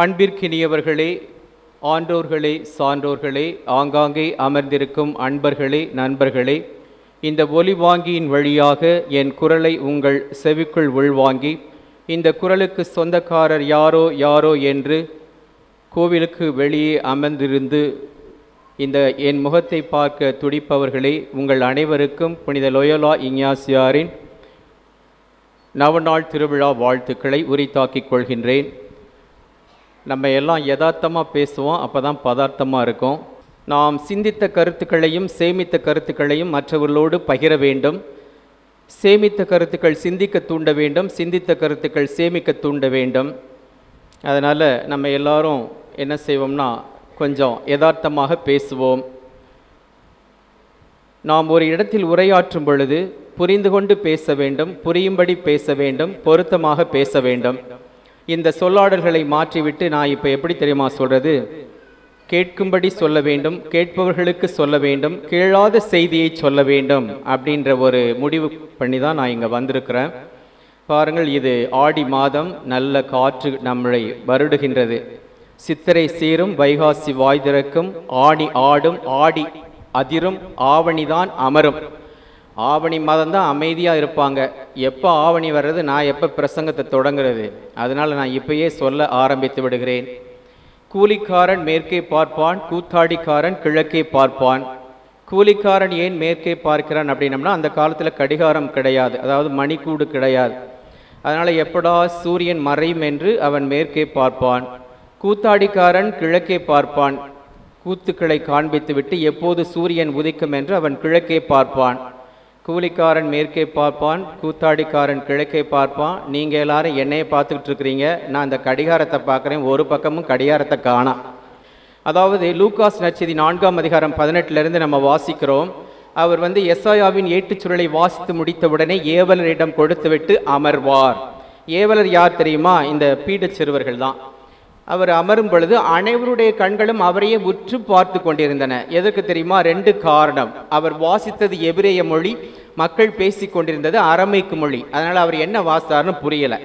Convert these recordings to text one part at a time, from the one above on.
அன்பிற்கினியவர்களே ஆன்றோர்களே சான்றோர்களே ஆங்காங்கே அமர்ந்திருக்கும் அன்பர்களே நண்பர்களே இந்த ஒலிவாங்கியின் வழியாக என் குரலை உங்கள் செவிக்குள் உள்வாங்கி இந்த குரலுக்கு சொந்தக்காரர் யாரோ யாரோ என்று கோவிலுக்கு வெளியே அமர்ந்திருந்து இந்த என் முகத்தை பார்க்க துடிப்பவர்களே உங்கள் அனைவருக்கும் புனித லோயலா இஞ்ஞாசியாரின் நவநாள் திருவிழா வாழ்த்துக்களை உரித்தாக்கிக் கொள்கின்றேன். நம்ம எல்லாம் யதார்த்தமாக பேசுவோம் அப்போ தான் பதார்த்தமாக இருக்கும். நாம் சிந்தித்த கருத்துக்களையும் சேமித்த கருத்துக்களையும் மற்றவர்களோடு பகிர வேண்டும். சேமித்த கருத்துக்கள் சிந்திக்க தூண்ட வேண்டும் சிந்தித்த கருத்துக்கள் சேமிக்க தூண்ட வேண்டும். அதனால் நம்ம எல்லாரும் என்ன செய்வோம்னா கொஞ்சம் யதார்த்தமாக பேசுவோம். நாம் ஒரு இடத்தில் உரையாற்றும் பொழுது புரிந்து கொண்டு பேச வேண்டும் புரியும்படி பேச வேண்டும் பொருத்தமாக பேச வேண்டும். இந்த சொல்லாடல்களை மாற்றிவிட்டு நான் இப்போ எப்படி தெரியுமா சொல்கிறது கேட்கும்படி சொல்ல வேண்டும் கேட்பவர்களுக்கு சொல்ல வேண்டும் கேளாத செய்தியை சொல்ல வேண்டும் அப்படின்ற ஒரு முடிவு பண்ணி தான் நான் இங்கே வந்திருக்கிறேன். பாருங்கள் இது ஆடி மாதம் நல்ல காற்று நம்மளை வருடுகின்றது. சித்திரை சீரும் வைகாசி வாய் திறக்கும் ஆடி ஆடும் ஆடி அதிரும் ஆவணிதான் அமரும். ஆவணி மாதம் தான் அமைதியாக இருப்பாங்க. எப்போ ஆவணி வர்றது? நான் எப்போ பிரசங்கத்தை தொடங்குறது? அதனால் நான் இப்பயே சொல்ல ஆரம்பித்து விடுகிறேன். கூலிக்காரன் மேற்கே பார்ப்பான் கூத்தாடிக்காரன் கிழக்கே பார்ப்பான். கூலிக்காரன் ஏன் மேற்கே பார்க்கிறான் அப்படின்னம்னா அந்த காலத்தில் கடிகாரம் கிடையாது. அதாவது மணிக்கூடு கிடையாது. அதனால் எப்படா சூரியன் மறையும் என்று அவன் மேற்கே பார்ப்பான். கூத்தாடிக்காரன் கிழக்கே பார்ப்பான். கூத்துக்களை காண்பித்துவிட்டு எப்போது சூரியன் உதிக்கும் என்று அவன் கிழக்கே பார்ப்பான். கூலிக்காரன் மேற்கே பார்ப்பான் கூத்தாடிக்காரன் கிழக்கே பார்ப்பான். நீங்கள் எல்லாரும் என்னையை பார்த்துக்கிட்டு இருக்கிறீங்க. நான் இந்த கடிகாரத்தை பார்க்குறேன். ஒரு பக்கமும் கடிகாரத்தை காணாம் அதாவது லூகாஸ் நச்சதி நான்காம் அதிகாரம் பதினெட்டுலேருந்து நம்ம வாசிக்கிறோம். அவர் வந்து எஸ்ஐயாவின் ஏட்டுச் சுருளை வாசித்து முடித்தவுடனே ஏவலரிடம் கொடுத்துவிட்டு அமர்வார். ஏவலர் யார் தெரியுமா? இந்த பீடச் சிறுவர்கள் தான் அவர் அமரும் பொழுது அனைவருடைய கண்களும் அவரையே உற்று பார்த்து கொண்டிருந்தன. எதற்கு தெரியுமா? ரெண்டு காரணம். அவர் வாசித்தது எபிரேய மொழி மக்கள் பேசி கொண்டிருந்தது அரமைக்கு மொழி. அதனால் அவர் என்ன வாசித்தார்னு புரியலை.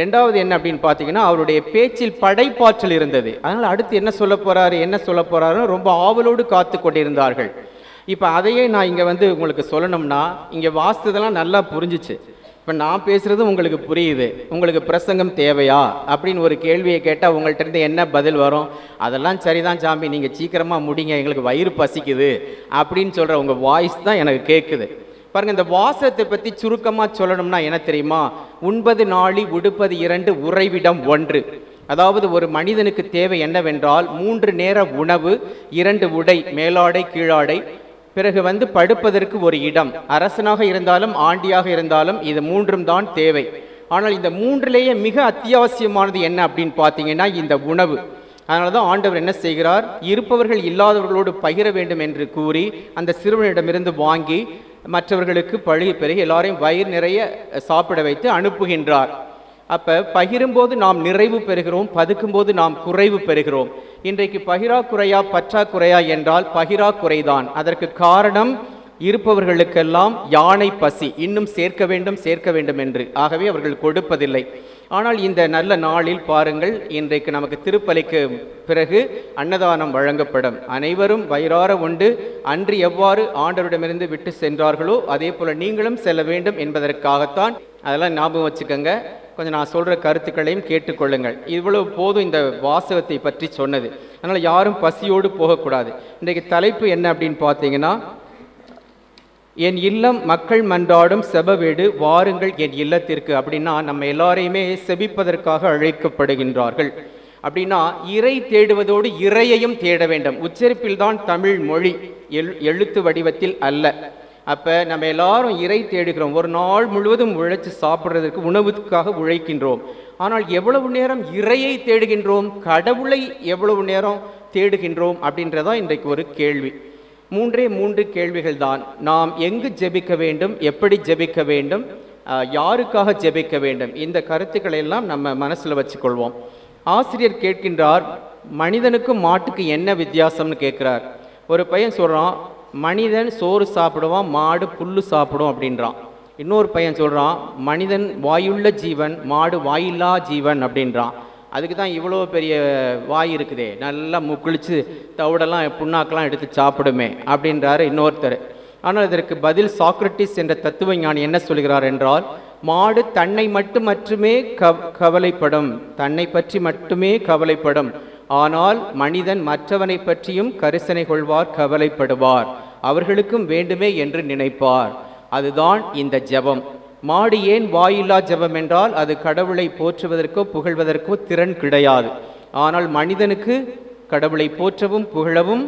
ரெண்டாவது என்ன அப்படின்னு பார்த்தீங்கன்னா அவருடைய பேச்சில் படைப்பாற்றல் இருந்தது. அதனால் அடுத்து என்ன சொல்ல போகிறாரு என்ன சொல்ல போகிறாருன்னு ரொம்ப ஆவலோடு காத்து கொண்டிருந்தார்கள். இப்போ அதையே நான் இங்கே வந்து உங்களுக்கு சொல்லணும்னா இங்கே வாசித்ததெல்லாம் நல்லா புரிஞ்சிச்சு. இப்போ நான் பேசுகிறது உங்களுக்கு புரியுது. உங்களுக்கு பிரசங்கம் தேவையா? அப்படின்னு ஒரு கேள்வியை கேட்டால் உங்கள்கிட்டருந்து என்ன பதில் வரும்? அதெல்லாம் சரிதான் சாமி நீங்கள் சீக்கிரமாக முடிங்க எங்களுக்கு வயிறு பசிக்குது அப்படின்னு சொல்கிற உங்கள் வாய்ஸ் தான் எனக்கு கேட்குது பாருங்கள் இந்த வாசத்தை பற்றி சுருக்கமாக சொல்லணும்னா என்ன தெரியுமா? உண்பது நாளி உடுப்பது இரண்டு உறைவிடம் ஒன்று. அதாவது ஒரு மனிதனுக்கு தேவை என்னவென்றால் மூன்று நேர உணவு இரண்டு உடை மேலாடை கீழாடை பிறகு வந்து படுப்பதற்கு ஒரு இடம். அரசனாக இருந்தாலும் ஆண்டியாக இருந்தாலும் இது மூன்றும் தான் தேவை. ஆனால் இந்த மூன்றிலேயே மிக அத்தியாவசியமானது என்ன அப்படின்னு பார்த்தீங்கன்னா இந்த உணவு. அதனால தான் ஆண்டவர் என்ன செய்கிறார்? இருப்பவர்கள் இல்லாதவர்களோடு பகிர வேண்டும் என்று கூறி அந்த சிறுவனிடமிருந்து வாங்கி மற்றவர்களுக்கு பழுகி பிறகு எல்லாரையும் வயிறு நிறைய சாப்பிட வைத்து அனுப்புகின்றார். அப்போ பகிரும்போது நாம் நிறைவு பெறுகிறோம் பதுக்கும்போது நாம் குறைவு பெறுகிறோம். இன்றைக்கு பகிராக்குறையா பற்றாக்குறையா என்றால் பகிராக்குறைதான். அதற்கு காரணம் இருப்பவர்களுக்கெல்லாம் யானை பசி. இன்னும் சேர்க்க வேண்டும் சேர்க்க வேண்டும் என்று. ஆகவே அவர்கள் கொடுப்பதில்லை. ஆனால் இந்த நல்ல நாளில் பாருங்கள் இன்றைக்கு நமக்கு திருப்பலிக்கு பிறகு அன்னதானம் வழங்கப்படும். அனைவரும் வயிறார உண்டு. அன்று எவ்வாறு ஆண்டவரிடமிருந்து விட்டு சென்றார்களோ அதே போல நீங்களும் செல்ல வேண்டும் என்பதற்காகத்தான் அதெல்லாம் ஞாபகம் வச்சுக்கோங்க. கொஞ்சம் நான் சொல்கிற கருத்துக்களையும் கேட்டுக்கொள்ளுங்கள். இவ்வளவு போதும் இந்த வாசகத்தை பற்றி சொன்னது. அதனால் யாரும் பசியோடு போகக்கூடாது. இன்றைக்கு தலைப்பு என்ன அப்படின்னு பார்த்தீங்கன்னா என் இல்லம் மக்கள் மன்றாடும் செபவீடு வாருங்கள் என் இல்லத்திற்கு அப்படின்னா நம்ம எல்லாரையுமே செபிப்பதற்காக அழைக்கப்படுகின்றார்கள். அப்படின்னா இறை தேடுவதோடு இறையையும் தேட வேண்டும். உச்சரிப்பில் தான் தமிழ் மொழி எழு எழுத்து வடிவத்தில் அல்ல. அப்போ நம்ம எல்லாரும் இறை தேடுகிறோம். ஒரு நாள் முழுவதும் உழைச்சி சாப்பிட்றதுக்கு உணவுக்காக உழைக்கின்றோம். ஆனால் எவ்வளவு நேரம் இறையை தேடுகின்றோம்? கடவுளை எவ்வளவு நேரம் தேடுகின்றோம்? அப்படின்றதான் இன்றைக்கு ஒரு கேள்வி. மூன்றே மூன்று கேள்விகள் தான். நாம் எங்கு ஜெபிக்க வேண்டும்? எப்படி ஜெபிக்க வேண்டும்? யாருக்காக ஜெபிக்க வேண்டும்? இந்த கருத்துக்களை எல்லாம் நம்ம மனசில் வச்சுக்கொள்வோம். ஆசிரியர் கேட்கின்றார் மனிதனுக்கும் மாட்டுக்கு என்ன வித்தியாசம்னு கேட்குறார்? ஒரு பையன் சொல்கிறான் மனிதன் சோறு சாப்பிடுவான் மாடு புல்லு சாப்பிடும் அப்படின்றான். இன்னொரு பையன் சொல்கிறான் மனிதன் வாயுள்ள ஜீவன் மாடு வாயில்லா ஜீவன் அப்படின்றான். அதுக்கு தான் இவ்வளோ பெரிய வாய் இருக்குதே நல்லா முக்குளிச்சு தவிடெல்லாம் புண்ணாக்கெல்லாம் எடுத்து சாப்பிடுமே அப்படின்றாரு இன்னொருத்தர். ஆனால் இதற்கு பதில் சாக்ரட்டிஸ் என்ற தத்துவ ஞானி என்ன சொல்கிறார் என்றால் மாடு தன்னை மட்டும் மட்டுமே கவ கவலைப்படும் தன்னை பற்றி மட்டுமே கவலைப்படும். ஆனால் மனிதன் மற்றவனை பற்றியும் கரிசனை கொள்வார் கவலைப்படுவார். அவர்களுக்கும் வேண்டுமே என்று நினைப்பார். அதுதான் இந்த ஜெபம். மாடு ஏன் வாயில்லா ஜெபம் என்றால் அது கடவுளை போற்றுவதற்கோ புகழ்வதற்கோ திறன் கிடையாது. ஆனால் மனிதனுக்கு கடவுளை போற்றவும் புகழவும்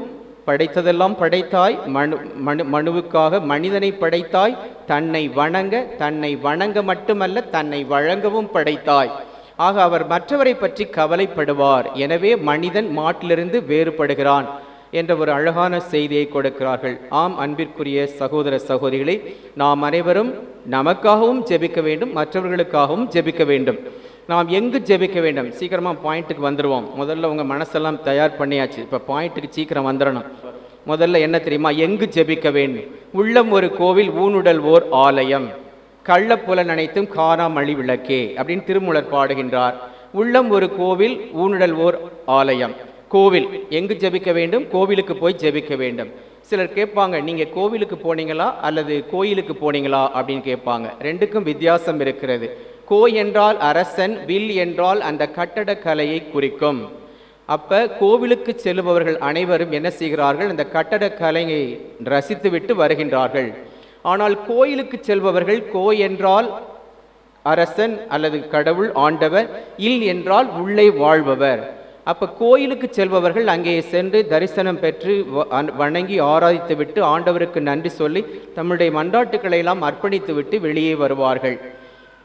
படைத்ததெல்லாம் படைத்தாய் மனு மனு மனுவுக்காக மனிதனை படைத்தாய் தன்னை வணங்க தன்னை வணங்க மட்டுமல்ல தன்னை வழங்கவும் படைத்தாய். ஆக அவர் மற்றவரை பற்றி கவலைப்படுவார். எனவே மனிதன் மாட்டிலிருந்து வேறுபடுகிறான் என்ற ஒரு அழகான செய்தியை கொடுக்கிறார்கள். ஆம் அன்பிற்குரிய சகோதர சகோதரிகளை நாம் அனைவரும் நமக்காகவும் ஜெபிக்க வேண்டும் மற்றவர்களுக்காகவும் ஜெபிக்க வேண்டும். நாம் எங்கு ஜெபிக்க வேண்டும்? சீக்கிரமாக பாயிண்ட்டுக்கு வந்துடுவோம் முதல்ல உங்கள் மனசெல்லாம் தயார் பண்ணியாச்சு. இப்போ பாயிண்ட்டுக்கு சீக்கிரம் வந்துடணும் முதல்ல என்ன தெரியுமா? எங்கு ஜெபிக்க வேண்டும்? உள்ளம் ஒரு கோவில் ஊனுடல் ஓர் ஆலயம். கள்ளப்புலன் அனைத்தும் காணாமழி விளக்கே அப்படின்னு திருமுலர் பாடுகின்றார். உள்ளம் ஒரு கோவில் ஊனுடல் ஓர் ஆலயம். கோவில் எங்கு ஜெபிக்க வேண்டும்? கோவிலுக்கு போய் ஜெபிக்க வேண்டும். சிலர் கேட்பாங்க நீங்கள் கோவிலுக்கு போனீங்களா? அல்லது கோயிலுக்கு போனீங்களா? அப்படின்னு கேட்பாங்க. ரெண்டுக்கும் வித்தியாசம் இருக்கிறது. கோ என்றால் அரசன் வில் என்றால் அந்த கட்டடக்கலையை குறிக்கும். அப்போ கோவிலுக்கு செல்லுபவர்கள் அனைவரும் என்ன செய்கிறார்கள்? அந்த கட்டடக்கலையை ரசித்துவிட்டு வருகின்றார்கள். ஆனால் கோயிலுக்கு செல்பவர்கள் கோ என்றால் அரசன் அல்லது கடவுள் ஆண்டவர் இல் என்றால் உள்ளே வாழ்பவர். அப்ப கோயிலுக்கு செல்பவர்கள் அங்கே சென்று தரிசனம் பெற்று வ- வணங்கி ஆராதித்து விட்டு ஆண்டவருக்கு நன்றி சொல்லி தம்முடைய மண்டாட்டுக்களை எல்லாம் அர்ப்பணித்து விட்டு வெளியே வருவார்கள்.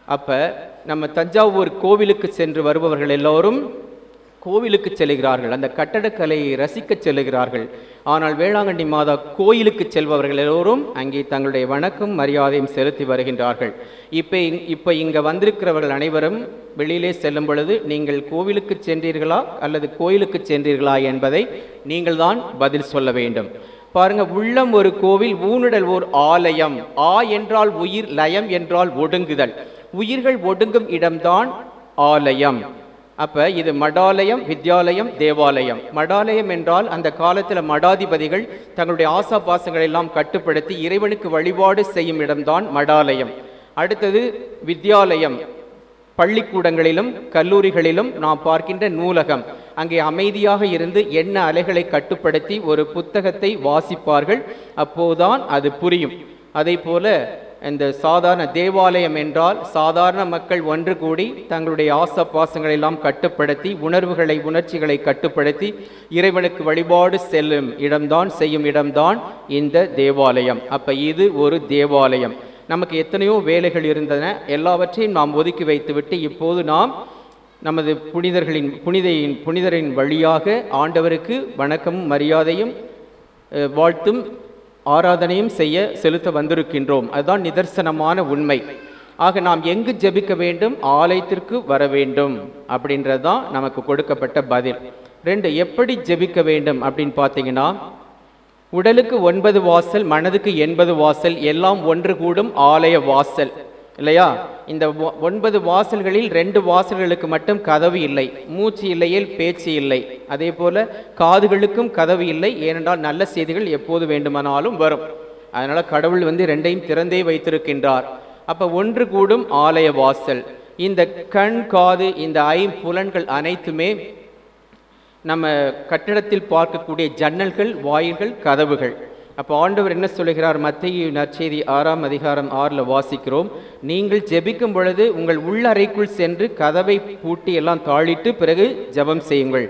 அப்ப நம்ம தஞ்சாவூர் கோவிலுக்கு சென்று வருபவர்கள் எல்லோரும் கோவிலுக்கு செல்கிறார்கள் அந்த கட்டடக்கலையை ரசிக்க செல்கிறார்கள். ஆனால் வேளாங்கண்ணி மாதா கோயிலுக்கு செல்பவர்கள் எல்லோரும் அங்கே தங்களுடைய வணக்கம் மரியாதையும் செலுத்தி வருகின்றார்கள். இப்போ இப்போ இங்கே வந்திருக்கிறவர்கள் அனைவரும் வெளியிலே செல்லும் பொழுது நீங்கள் கோவிலுக்கு சென்றீர்களா அல்லது கோயிலுக்கு சென்றீர்களா என்பதை நீங்கள் தான் பதில் சொல்ல வேண்டும். பாருங்க உள்ளம் ஒரு கோவில் ஊனுடல் ஓர் ஆலயம். ஆ என்றால் உயிர் லயம் என்றால் ஒடுங்குதல். உயிர்கள் ஒடுங்கும் இடம்தான் ஆலயம். அப்போ இது மடாலயம் வித்யாலயம் தேவாலயம். மடாலயம் என்றால் அந்த காலத்தில் மடாதிபதிகள் தங்களுடைய ஆசா பாசங்களை எல்லாம் கட்டுப்படுத்தி இறைவனுக்கு வழிபாடு செய்யும் இடம்தான் மடாலயம். அடுத்தது வித்யாலயம். பள்ளிக்கூடங்களிலும் கல்லூரிகளிலும் நாம் பார்க்கின்ற நூலகம். அங்கே அமைதியாக இருந்து எண்ண அலைகளை கட்டுப்படுத்தி ஒரு புத்தகத்தை வாசிப்பார்கள். அப்போதுதான் அது புரியும். அதே போல இந்த சாதாரண தேவாலயம் என்றால் சாதாரண மக்கள் ஒன்று கூடி தங்களுடைய ஆசா பாசங்களை எல்லாம் கட்டுப்படுத்தி உணர்வுகளை உணர்ச்சிகளை கட்டுப்படுத்தி இறைவனுக்கு வழிபாடு செல்லும் இடம்தான் செய்யும் இடம்தான் இந்த தேவாலயம். அப்போ இது ஒரு தேவாலயம். நமக்கு எத்தனையோ வேலைகள் இருந்தன. எல்லாவற்றையும் நாம் ஒதுக்கி வைத்துவிட்டு இப்போது நாம் நமது புனிதர்களின் புனிதையின் புனிதரின் வழியாக ஆண்டவருக்கு வணக்கமும் மரியாதையும் வாழ்த்தும் ஆராதனையும் செய்ய செலுத்த வந்திருக்கின்றோம். அதுதான் நிதர்சனமான உண்மை. ஆக நாம் எங்கு ஜெபிக்க வேண்டும்? ஆலயத்திற்கு வர வேண்டும். அப்படின்றது தான் நமக்கு கொடுக்கப்பட்ட பதில். ரெண்டு எப்படி ஜெபிக்க வேண்டும் அப்படின்னு பார்த்தீங்கன்னா உடலுக்கு ஒன்பது வாசல் மனதுக்கு எண்பது வாசல் எல்லாம் ஒன்று கூடும் ஆலய வாசல். இல்லையா? இந்த ஒன்பது வாசல்களில் ரெண்டு வாசல்களுக்கு மட்டும் கதவு இல்லை. மூச்சு இல்லையில் பேச்சு இல்லை. அதே போல காதுகளுக்கும் கதவு இல்லை. ஏனென்றால் நல்ல செய்திகள் எப்போது வேண்டுமானாலும் வரும். அதனால் கடவுள் வந்து ரெண்டையும் திறந்தே வைத்திருக்கின்றார். அப்போ ஒன்று கூடும் ஆலய வாசல். இந்த கண் காது இந்த ஐம்புலன்கள் அனைத்துமே நம்ம கட்டிடத்தில் பார்க்கக்கூடிய ஜன்னல்கள் வாயில்கள் கதவுகள். அப்போ ஆண்டவர் என்ன சொல்லுகிறார்? மத்திய நற்செய்தி ஆறாம் அதிகாரம் ஆறில் வாசிக்கிறோம். நீங்கள் ஜெபிக்கும் பொழுது உங்கள் உள்ளறைக்குள் சென்று கதவை பூட்டி எல்லாம் தாளிட்டு பிறகு ஜெபம் செய்யுங்கள்.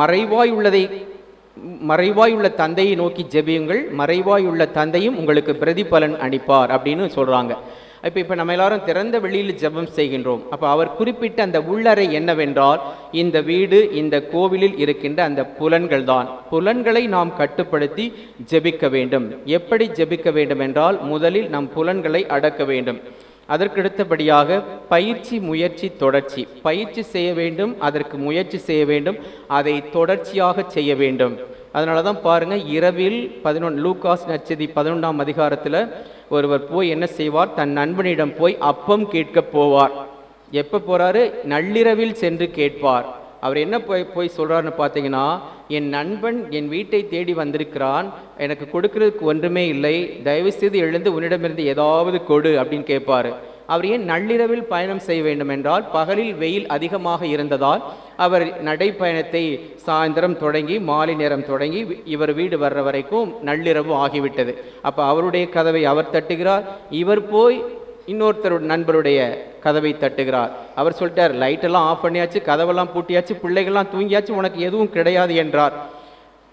மறைவாய் உள்ளதை மறைவாய் உள்ள தந்தையை நோக்கி ஜெபியுங்கள். மறைவாய் உள்ள தந்தையும் உங்களுக்கு பிரதிபலன் அளிப்பார் அப்படின்னு சொல்கிறாங்க இப்போ இப்போ நம்ம எல்லாரும் திறந்த வெளியில் ஜெபம் செய்கின்றோம். அப்போ அவர் குறிப்பிட்ட அந்த உள்ளறை என்னவென்றால் இந்த வீடு இந்த கோவிலில் இருக்கின்ற அந்த புலன்கள் தான். புலன்களை நாம் கட்டுப்படுத்தி ஜெபிக்க வேண்டும். எப்படி ஜெபிக்க வேண்டும் என்றால் முதலில் நம் புலன்களை அடக்க வேண்டும். அதற்கடுத்தபடியாக பயிற்சி முயற்சி தொடர்ச்சி. பயிற்சி செய்ய வேண்டும் அதற்கு முயற்சி செய்ய வேண்டும் அதை தொடர்ச்சியாக செய்ய வேண்டும். அதனால தான் பாருங்கள் இரவில் பதினொன்று லூகாஸ் நச்சதி பதினொன்றாம் அதிகாரத்தில் ஒருவர் போய் என்ன செய்வார்? தன் நண்பனிடம் போய் அப்பம் கேட்க போவார். எப்போ போகிறாரு நள்ளிரவில் சென்று கேட்பார். அவர் என்ன போய் போய் சொல்கிறாருன்னு பார்த்தீங்கன்னா என் நண்பன் என் வீட்டை தேடி வந்திருக்கிறான் எனக்கு கொடுக்கறதுக்கு ஒன்றுமே இல்லை தயவுசெய்து எழுந்து உன்னிடமிருந்து ஏதாவது கொடு அப்படின்னு கேட்பாரு. அவர் ஏன் நள்ளிரவில் பயணம் செய்ய வேண்டும் என்றால் பகலில் வெயில் அதிகமாக இருந்ததால் அவர் நடைப்பயணத்தை சாயந்தரம் தொடங்கி மாலை நேரம் தொடங்கி இவர் வீடு வர்ற வரைக்கும் நள்ளிரவு ஆகிவிட்டது. அப்போ அவருடைய கதவை அவர் தட்டுகிறார். இவர் போய் இன்னொருத்தருடைய நண்பருடைய கதவை தட்டுகிறார். அவர் சொல்லிட்டார் லைட்டெல்லாம் ஆஃப் பண்ணியாச்சு கதவெல்லாம் பூட்டியாச்சு பிள்ளைகள்லாம் தூங்கியாச்சு உனக்கு எதுவும் கிடையாது என்றார்.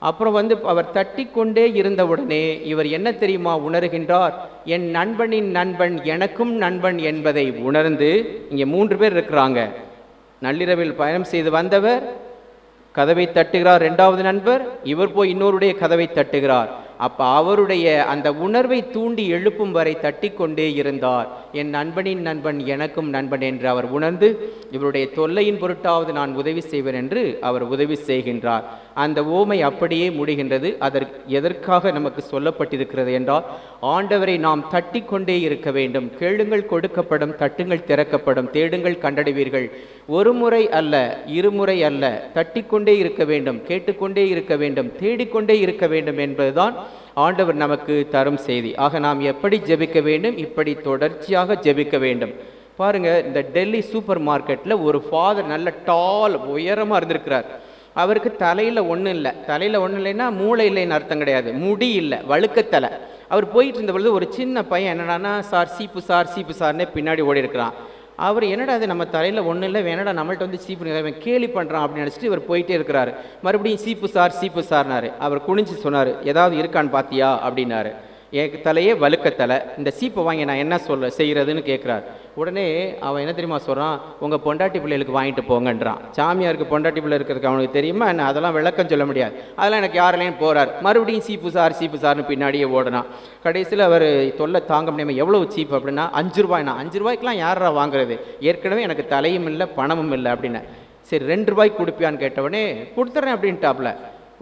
அப்புறம் வந்து அவர் தட்டி கொண்டே இருந்தவுடனே இவர் என்ன தெரியுமா உணர்கின்றார்? என் நண்பனின் நண்பன் எனக்கும் நண்பன் என்பதை உணர்ந்து இங்கே மூன்று பேர் இருக்கிறாங்க. நள்ளிரவில் பயணம் செய்து வந்தவர் கதவை தட்டுகிறார் இரண்டாவது நண்பர் இவர் போய் இன்னொருடைய கதவை தட்டுகிறார். அப்போ அவருடைய அந்த உணர்வை தூண்டி எழுப்பும் வரை தட்டி கொண்டே இருந்தார். என் நண்பனின் நண்பன் எனக்கும் நண்பன் என்று அவர் உணர்ந்து இவருடைய தொல்லையின் பொருட்டாவது நான் உதவி செய்வேன் என்று அவர் உதவி செய்கின்றார். அந்த ஓமை அப்படியே முடிகின்றது. அதற்கு எதற்காக நமக்கு சொல்லப்பட்டிருக்கிறது என்றால் ஆண்டவரை நாம் தட்டி கொண்டே இருக்க வேண்டும். கேளுங்கள் கொடுக்கப்படும் தட்டுங்கள் திறக்கப்படும் தேடுங்கள் கண்டடைவீர்கள். ஒரு முறை அல்ல இருமுறை அல்ல தட்டிக்கொண்டே இருக்க வேண்டும் கேட்டுக்கொண்டே இருக்க வேண்டும் தேடிக்கொண்டே இருக்க வேண்டும் என்பதுதான் ஆண்டவர் நமக்கு தரும் செய்தி. ஆக நாம் எப்படி ஜெபிக்க வேண்டும்? இப்படி தொடர்ச்சியாக ஜெபிக்க வேண்டும். பாருங்கள் இந்த டெல்லி சூப்பர் மார்க்கெட்டில் ஒரு ஃபாதர் நல்ல டால் உயரமாக இருந்திருக்கிறார். அவருக்கு தலையில் ஒன்றும் இல்லை. தலையில் ஒன்றும் இல்லைன்னா மூளை இல்லைன்னு அர்த்தம் கிடையாது. முடி இல்லை வழுக்கத்தலை. அவர் போயிட்டு இருந்த பொழுது ஒரு சின்ன பையன் என்னடான்னா சார் சீப்பு சார் சீப்பு சார்னே பின்னாடி ஓடி இருக்கிறான். அவர் என்னடா அது நம்ம தலையில் ஒன்றும் இல்லை வேணடா நம்மள்ட்ட வந்து சீப்பு இவன் கேலி பண்ணுறான் அப்படின்னு நினச்சிட்டு இவர் போயிட்டே இருக்கிறாரு. மறுபடியும் சீப்பு சார் சீப்பு சார்னாரு. அவர் குனிஞ்சு சொன்னார் ஏதாவது இருக்கான்னு பார்த்தியா அப்படின்னாரு. என் தலையே வழுக்கத்தலை. இந்த சீப்பை வாங்கி நான் என்ன சொல்ல செய்கிறதுன்னு கேட்குறாரு உடனே அவன் என்ன தெரியுமா சொல்கிறான் உங்கள் பொண்டாட்டி பிள்ளைகளுக்கு வாங்கிட்டு போங்கன்றான். சாமியாருக்கு பொண்டாட்டி பிள்ளை இருக்கிறதுக்கு அவனுக்கு தெரியுமா என்ன? அதெல்லாம் விளக்கம் சொல்ல முடியாது. அதெல்லாம் எனக்கு யாரிலையும் போகிறார் மறுபடியும் சீப்பு சார் சீப்பு சார்னு பின்னாடியே ஓடனான் கடைசியில் அவர் தொல்லை தாங்க முடியாமல் எவ்வளோ சீப் அப்படின்னா அஞ்சு ரூபாய்னா அஞ்சு ரூபாய்க்கெலாம் யாரா வாங்குறது? ஏற்கனவே எனக்கு தலையும் இல்லை பணமும் இல்லை அப்படின்னு. சரி ரெண்டு ரூபாய்க்கு கொடுப்பியான்னு கேட்டவொடனே கொடுத்துட்றேன் அப்படின்ட்டாப்ல.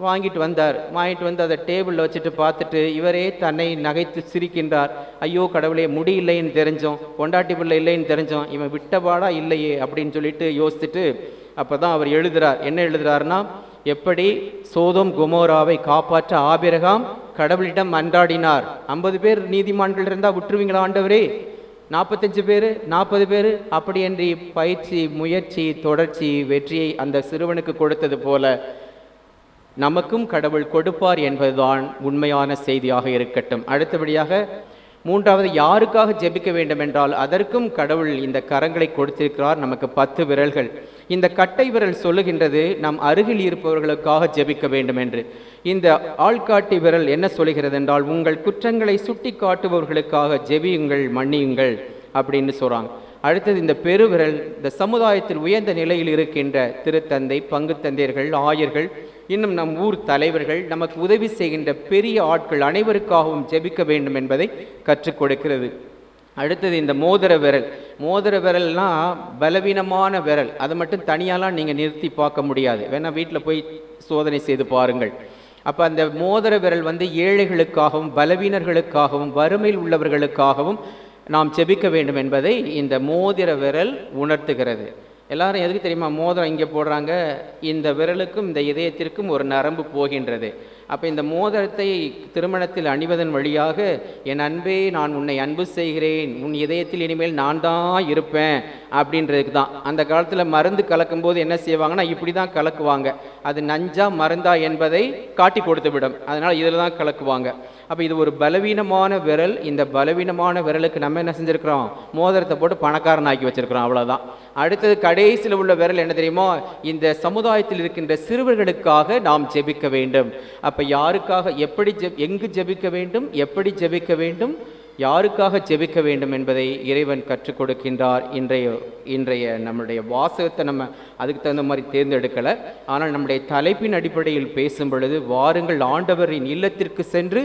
வாங்கிட்டு வந்தார். வாங்கிட்டு வந்து அதை டேபிளில் வச்சுட்டு பார்த்துட்டு இவரே தன்னை நகைத்து சிரிக்கின்றார். ஐயோ கடவுளே முடி இல்லைன்னு தெரிஞ்சோம் பொண்டாட்டி பிள்ளை இல்லைன்னு தெரிஞ்சோம் இவன் விட்டபாடா இல்லையே அப்படின்னு சொல்லிட்டு யோசிச்சுட்டு அப்போ தான் அவர் எழுதுறார். என்ன எழுதுறாருன்னா எப்படி சோதம் குமோராவை காப்பாற்ற ஆபிரகாம் கடவுளிடம் அன்றாடினார். ஐம்பது பேர் நீதிமான்கள் இருந்தால் விட்டுருவீங்களா ஆண்டவரே? நாற்பத்தஞ்சு பேர்? நாற்பது பேர்? அப்படியன்றி பயிற்சி முயற்சி தொடர்ச்சி வெற்றியை அந்த சிறுவனுக்கு கொடுத்தது போல நமக்கும் கடவுள் கொடுப்பார் என்பதுதான் உண்மையான செய்தியாக இருக்கட்டும். அடுத்தபடியாக மூன்றாவது யாருக்காக ஜெபிக்க வேண்டும் என்றால் அதற்கும் கடவுள் இந்த கரங்களை கொடுத்திருக்கிறார். நமக்கு பத்து விரல்கள். இந்த கட்டை விரல் சொல்லுகின்றது நம் அருகில் இருப்பவர்களுக்காக ஜெபிக்க வேண்டும் என்று இந்த ஆள்காட்டி விரல் என்ன சொல்கிறது என்றால் உங்கள் குற்றங்களை சுட்டி காட்டுபவர்களுக்காக ஜெபியுங்கள் மன்னியுங்கள் அப்படின்னு சொல்கிறாங்க அடுத்தது இந்த பெருவிரல் இந்த சமுதாயத்தில் உயர்ந்த நிலையில் இருக்கின்ற திருத்தந்தை பங்கு தந்தையர்கள் ஆயர்கள் இன்னும் நம் ஊர் தலைவர்கள் நமக்கு உதவி செய்கின்ற பெரிய ஆட்கள் அனைவருக்காகவும் ஜெபிக்க வேண்டும் என்பதை கற்றுக் கொடுக்கிறது. அடுத்தது இந்த மோதிர விரல். மோதிர விரல்னால் பலவீனமான விரல். அதை மட்டும் தனியாலாம் நீங்கள் நிறுத்தி பார்க்க முடியாது. வேணால் வீட்டில் போய் சோதனை செய்து பாருங்கள். அப்போ அந்த மோதிர விரல் வந்து ஏழைகளுக்காகவும் பலவீனர்களுக்காகவும் வறுமையில் உள்ளவர்களுக்காகவும் நாம் ஜெபிக்க வேண்டும் என்பதை இந்த மோதிர விரல் உணர்த்துகிறது. எல்லாரும் எதுக்கு தெரியுமா? மோதிரம் இங்கே போடுறாங்க. இந்த விரலுக்கும் இந்த இதயத்திற்கும் ஒரு நரம்பு போகின்றது. அப்போ இந்த மோதிரத்தை திருமணத்தில் அணிவதன் வழியாக என் அன்பே நான் உன்னை அன்பு செய்கிறேன். உன் இதயத்தில் இனிமேல் நான் தான் இருப்பேன். அப்படின்றதுக்கு தான். அந்த காலத்தில் மருந்து கலக்கும்போது என்ன செய்வாங்கன்னா இப்படி தான் கலக்குவாங்க. அது நஞ்சா மருந்தா என்பதை காட்டி கொடுத்து விடும் அதனால் இதில் தான் கலக்குவாங்க. அப்போ இது ஒரு பலவீனமான விரல். இந்த பலவீனமான விரலுக்கு நம்ம என்ன செஞ்சுருக்கிறோம்? மோதிரத்தை போட்டு பணக்காரன் ஆக்கி வச்சிருக்கிறோம். அவ்வளோதான் அடுத்தது கடைசியில் உள்ள விரல் என்ன தெரியுமோ? இந்த சமுதாயத்தில் இருக்கின்ற சிறுவர்களுக்காக நாம் ஜெபிக்க வேண்டும். அப்போ யாருக்காக எப்படி ஜெப் எங்கு ஜெபிக்க வேண்டும்? எப்படி ஜெபிக்க வேண்டும்? யாருக்காக ஜெபிக்க வேண்டும் என்பதை இறைவன் கற்றுக் கொடுக்கின்றார். இன்றைய இன்றைய நம்முடைய வாசகத்தை நம்ம அதுக்கு தகுந்த மாதிரி தேர்ந்தெடுக்கலை. ஆனால் நம்முடைய தலைப்பின் அடிப்படையில் பேசும் பொழுது வாருங்கள் ஆண்டவரின் இல்லத்திற்கு சென்று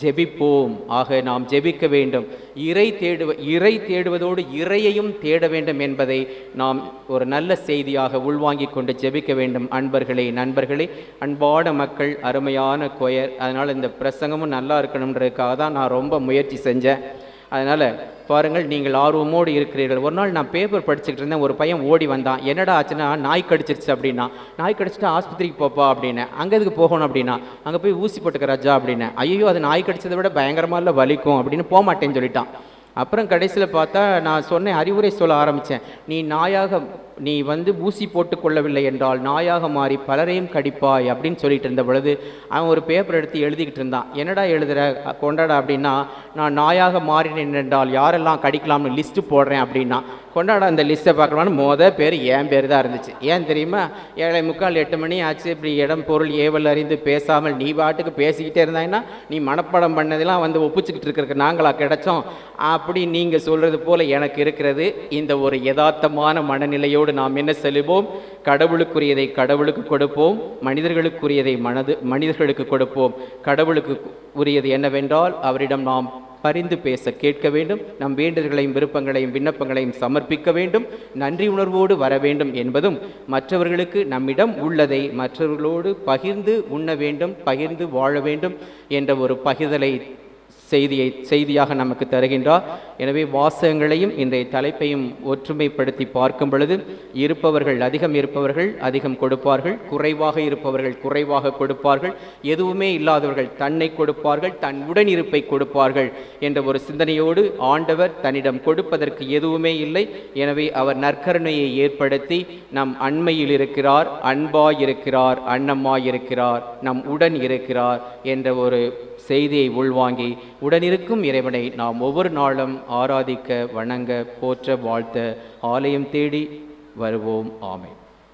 ஜெபிப்போம். ஆக நாம் ஜெபிக்க வேண்டும். இறை தேடுவ இறை தேடுவதோடு இறையையும் தேட வேண்டும் என்பதை நாம் ஒரு நல்ல செய்தியாக உள்வாங்கிக் கொண்டு ஜெபிக்க வேண்டும். அன்பர்களே நண்பர்களே அன்பான மக்கள் அருமையான கொயர். அதனால் இந்த பிரசங்கமும் நல்லா இருக்கணுன்றதுக்காக தான் நான் ரொம்ப முயற்சி செஞ்சேன். அதனால் பாருங்கள் நீங்கள் ஆர்வமோடு இருக்கிறீர்கள். ஒரு நாள் நான் பேப்பர் படிச்சுக்கிட்டு இருந்தேன் ஒரு பையன் ஓடி வந்தான். என்னடா ஆச்சுன்னா நாய் கடிச்சிருச்சு அப்படின்னா. நாய் கடிச்சிட்டு ஆஸ்பத்திரிக்கு போப்பா அப்படின்னு அங்கே எதுக்கு போகணும் அப்படின்னா. அங்கே போய் ஊசி போட்டுக்க ராஜா அப்படின்னு ஐயோ அது நாய் கடிச்சதை விட பயங்கரமா இல்லை வலிக்கும் அப்படின்னு போக மாட்டேன்னு சொல்லிட்டான். அப்புறம் கடைசியில் பார்த்தா நான் சொன்னேன் அறிவுரை சொல்ல ஆரம்பித்தேன் நீ நாயாக நீ வந்து ஊசி போட்டுக்கொள்ளவில்லை என்றால் நாயாக மாறி பலரையும் கடிப்பாய் அப்படின்னு சொல்லிட்டு இருந்த பொழுது அவன் ஒரு பேப்பர் எடுத்து எழுதிக்கிட்டு இருந்தான். என்னடா எழுதுற கொண்டாடா அப்படின்னா நான் நாயாக மாறினேன் என்றால் யாரெல்லாம் கடிக்கலாம்னு லிஸ்ட்டு போடுறேன் அப்படின்னா கொண்டாட அந்த லிஸ்ட்டை பார்க்கலான்னு மொதல் பேர் என் பேர் தான் இருந்துச்சு. ஏன் தெரியுமா? ஏழை முக்கால் எட்டு மணி ஆச்சு இப்படி இடம் பொருள் ஏவல் அறிந்து பேசாமல் நீ பாட்டுக்கு பேசிக்கிட்டே இருந்தாங்கன்னா நீ மனப்பாடம் பண்ணதெல்லாம் வந்து ஒப்பிச்சுக்கிட்டு இருக்கிற நாங்களா கிடைச்சோம். அப்படி நீங்கள் சொல்கிறது போல் எனக்கு இருக்கிறது இந்த ஒரு யதார்த்தமான மனநிலையோடு நாம் என்ன செல்வோம்? கடவுளுக்குரியதை கடவுளுக்கு கொடுப்போம் மனிதர்களுக்குரியதை மனது மனிதர்களுக்கு கொடுப்போம். கடவுளுக்கு உரியது என்னவென்றால் அவரிடம் நாம் பரிந்து பேச கேட்க வேண்டும் நம் வேண்டுதல்களையும் விருப்பங்களையும் விண்ணப்பங்களையும் சமர்ப்பிக்க வேண்டும் நன்றி உணர்வோடு வர வேண்டும் என்பதும் மற்றவர்களுக்கு நம்மிடம் உள்ளதை மற்றவர்களோடு பகிர்ந்து உண்ண வேண்டும் பகிர்ந்து வாழ வேண்டும் என்ற ஒரு பகிர்தலை செய்தியை செய்தியாக நமக்கு தருகின்றார். எனவே வாசகங்களையும் இன்றைய தலைப்பையும் ஒற்றுமைப்படுத்தி பார்க்கும் பொழுது இருப்பவர்கள் அதிகம் இருப்பவர்கள் அதிகம் கொடுப்பார்கள் குறைவாக இருப்பவர்கள் குறைவாக கொடுப்பார்கள் எதுவுமே இல்லாதவர்கள் தன்னை கொடுப்பார்கள் தன் உடனிருப்பை கொடுப்பார்கள் என்ற ஒரு சிந்தனையோடு ஆண்டவர் தன்னிடம் கொடுப்பதற்கு எதுவுமே இல்லை. எனவே அவர் நற்கருணையை ஏற்படுத்தி நம் அண்மையில் இருக்கிறார் அன்பாயிருக்கிறார் இருக்கிறார் இருக்கிறார் நம் உடன் இருக்கிறார் என்ற ஒரு செய்தியை உள்வாங்கி உடனிருக்கும் இறைவனை நாம் ஒவ்வொரு நாளும் ஆராதிக்க வணங்க போற்ற வாழ்த்த ஆலயம் தேடி வருவோம். ஆமை